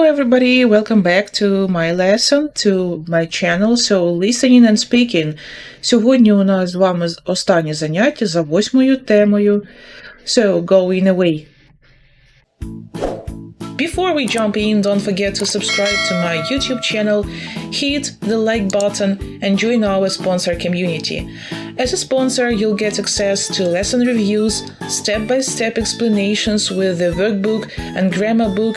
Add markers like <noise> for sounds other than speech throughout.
everybody, welcome back to my lesson, to my channel. So, listening and speaking. Сьогодні у нас з вами останнє заняття за восьмою темою. So, going away. Before we jump in, don't forget to subscribe to my YouTube channel, hit the like button, and join our sponsor community. As a sponsor, you'll get access to lesson reviews, step by step explanations with the workbook and grammar book,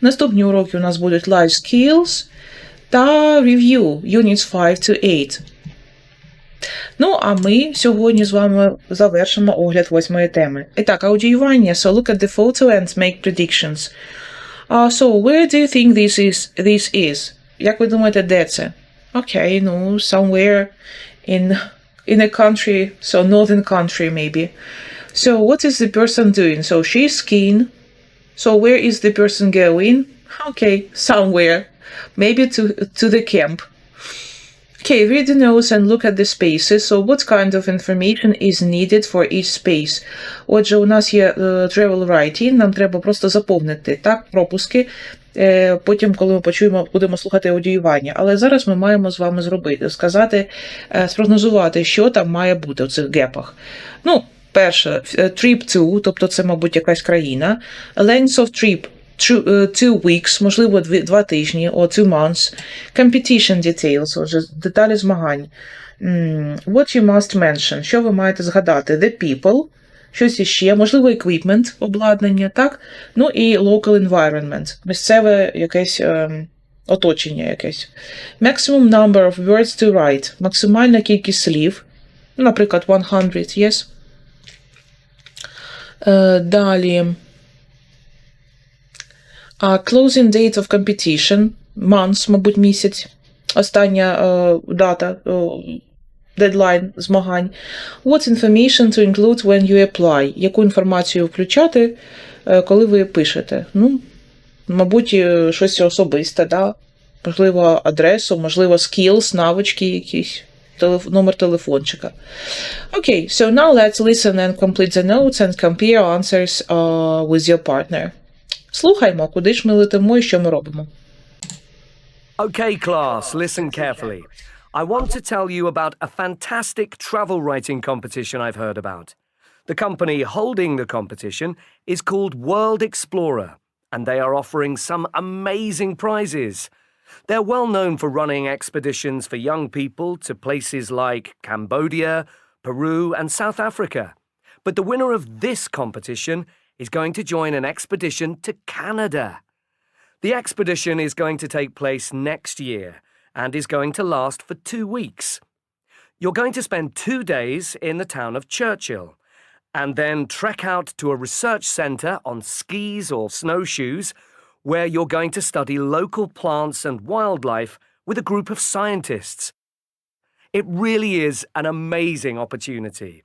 Наступні уроки у нас будуть Life Skills та Review Units 5 to 8. Ну, а ми сьогодні з вами завершимо огляд восьмої теми. І так, аудіювання. So look at the photo and make predictions. Uh, so, where do you think this is? This is? Як ви думаєте, де це? Окей, ну, somewhere in, in a country, so northern country maybe. So, what is the person doing? So, she's skiing. So, where is the person going? Okay, somewhere. Maybe to, to the camp. Okay, read the notes and look at the spaces. So what kind of information is needed for each space? Отже, у нас є е, travel writing, нам треба просто заповнити так, пропуски. е, Потім, коли ми почуємо, будемо слухати аудіювання. Але зараз ми маємо з вами зробити, сказати, е, спрогнозувати, що там має бути у цих гепах. Ну, перше, trip to, тобто це, мабуть, якась країна. Length of trip two, е, weeks, можливо, два тижні, or two months. Competition details, отже, деталі змагань. What you must mention, що ви маєте згадати? The people, щось іще, можливо, equipment, обладнання, так? Ну і local environment, місцеве якесь ем, оточення якесь. Maximum number of words to write, максимальна кількість слів, наприклад, 100, yes? Е, далі. Closing date of competition, months, мабуть, місяць. Остання е, дата, дедлайн змагань. What information to include when you apply? Яку інформацію включати, е, коли ви пишете? Ну, мабуть, щось особисте, да? можливо, адресу, можливо, skills, навички якісь. телеф- Номер телефончика. Okay, so now let's listen and complete the notes and compare answers uh, with your partner. Слухаймо, куди ж ми летимо і що ми робимо. Okay, class, listen carefully. I want to tell you about a fantastic travel writing competition I've heard about. The company holding the competition is called World Explorer, and they are offering some amazing prizes. They're well known for running expeditions for young people to places like Cambodia, Peru, and South Africa. But the winner of this competition is going to join an expedition to Canada. The expedition is going to take place next year and is going to last for two weeks. You're going to spend two days in the town of Churchill and then trek out to a research centre on skis or snowshoes where you're going to study local plants and wildlife with a group of scientists. It really is an amazing opportunity.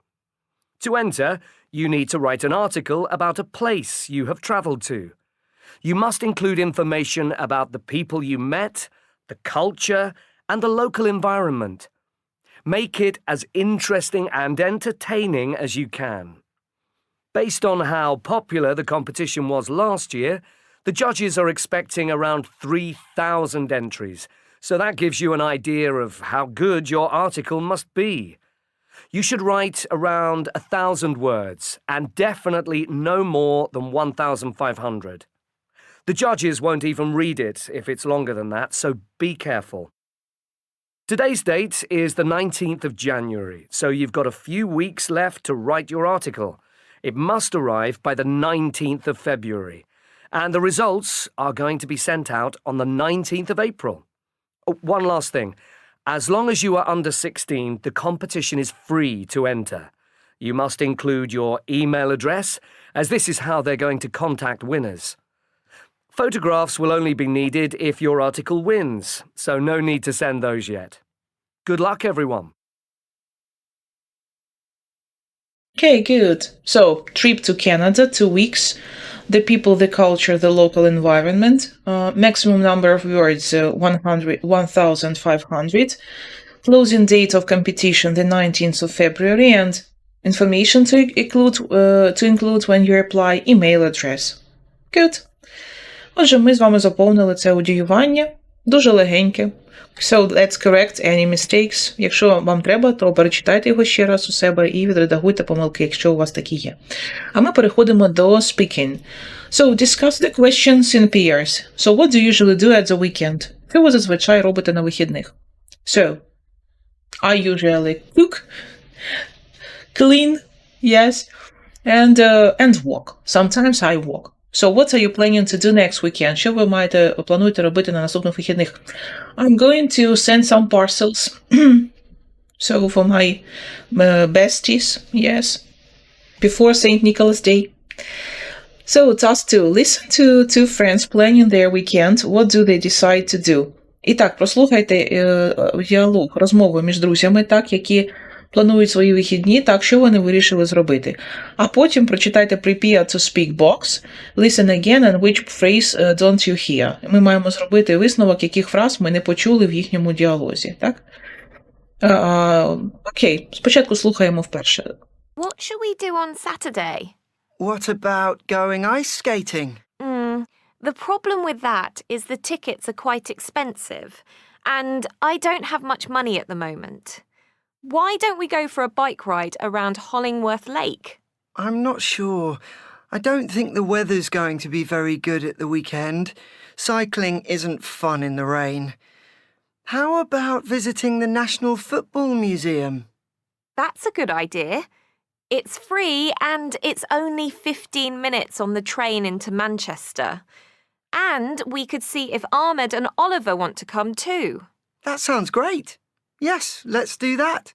To enter, you need to write an article about a place you have travelled to. You must include information about the people you met, the culture, and the local environment. Make it as interesting and entertaining as you can. Based on how popular the competition was last year, the judges are expecting around 3,000 entries, so that gives you an idea of how good your article must be. You should write around a thousand words, and definitely no more than 1,500. The judges won't even read it if it's longer than that, so be careful. Today's date is the 19th of January, so you've got a few weeks left to write your article. It must arrive by the 19th of February, and the results are going to be sent out on the 19th of April. Oh, one last thing. As long as you are under 16, the competition is free to enter. You must include your email address, as this is how they're going to contact winners. Photographs will only be needed if your article wins, so no need to send those yet. Good luck, everyone. Okay, good. So, trip to Canada, two weeks The people, the culture, the local environment. Uh, maximum number of words, uh, 100, 1,500. Closing date of competition, the 19th of February, and information to include, uh, to include when you apply email address. Good. Отже, ми з вами заповнили це аудіювання. Дуже легеньке. So let's correct any mistakes. Якщо вам треба, то перечитайте його ще раз у себе і відредагуйте помилки, якщо у вас такі є. А ми переходимо до speaking. So discuss the questions in pairs. So what do you usually do at the weekend? Що ви зазвичай робите на вихідних? So, I usually cook, clean, yes, and uh, and walk. Sometimes I walk. So what are you planning to do next weekend? Що ви маєте плануєте робити на наступних вихідних? I'm going to send some parcels. <clears throat> so for my uh, besties, yes, before St. Nicholas Day. So task two: listen to two friends planning their weekend. What do they decide to do? І так, прослухайте е, діалог, розмову між друзями, так, які планують свої вихідні, так, що вони вирішили зробити. А потім прочитайте prepare to speak box, listen again and which phrase uh, don't you hear. Ми маємо зробити висновок, яких фраз ми не почули в їхньому діалозі, так? Окей, спочатку слухаємо вперше. What shall we do on Saturday? What about going ice skating? Mm, the problem with that is the tickets are quite expensive, and I don't have much money at the moment. Why don't we go for a bike ride around Hollingworth Lake? I'm not sure. I don't think the weather's going to be very good at the weekend. Cycling isn't fun in the rain. How about visiting the National Football Museum? That's a good idea. It's free and it's only 15 minutes on the train into Manchester. And we could see if Ahmed and Oliver want to come too. That sounds great. Yes, let's do that.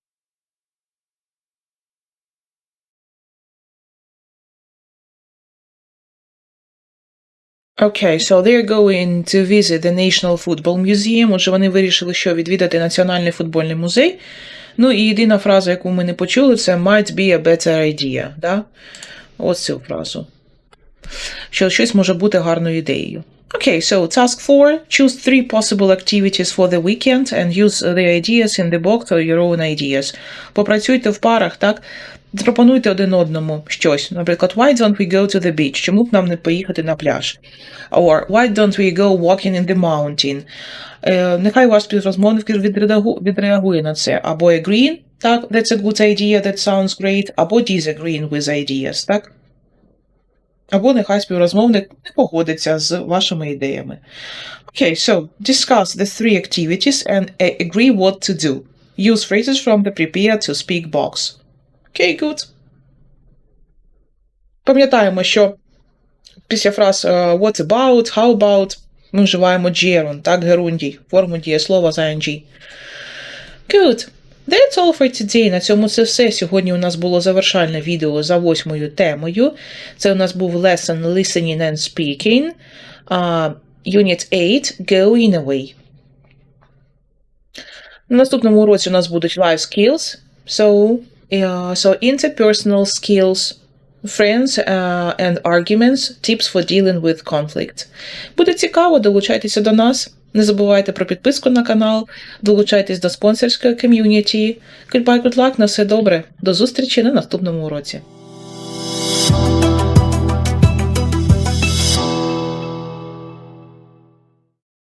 Okay, so they're going to visit the National Football Museum. Отже, вони вирішили, що відвідати Національний футбольний музей. Ну і єдина фраза, яку ми не почули, це might be a better idea. Да? Ось цю фразу. Що щось може бути гарною ідеєю. Okay, so task 4. Choose three possible activities for the weekend and use the ideas in the box or your own ideas. Попрацюйте в парах, так? Запропонуйте один одному щось. Наприклад, why don't we go to the beach? Чому б нам не поїхати на пляж? Or why don't we go walking in the mountain? Е, нехай ваш співрозмовник відредагу- відреагує на це. Або agree, так, that's a good idea, that sounds great, або disagreeing with ideas, так? Або нехай співрозмовник не погодиться з вашими ідеями. Okay, so discuss the three activities and agree what to do. Use phrases from the prepare to speak box. Okay, good. Пам'ятаємо, що після фраз е, what about, how about ми вживаємо gerund, так, герундій, форму дієслова за ing. Good. That's all for today. На цьому це все. Сьогодні у нас було завершальне відео за восьмою темою. Це у нас був lesson listening and speaking. Uh, Unit 8 Go in a way. На наступному уроці у нас будуть life skills. So, uh, so interpersonal skills, friends uh, and arguments, tips for dealing with conflict. Буде цікаво, долучайтеся до нас. Не забувайте про підписку на канал, долучайтесь до спонсорської ком'юніті. Goodbye, good luck, на все добре. До зустрічі на наступному уроці.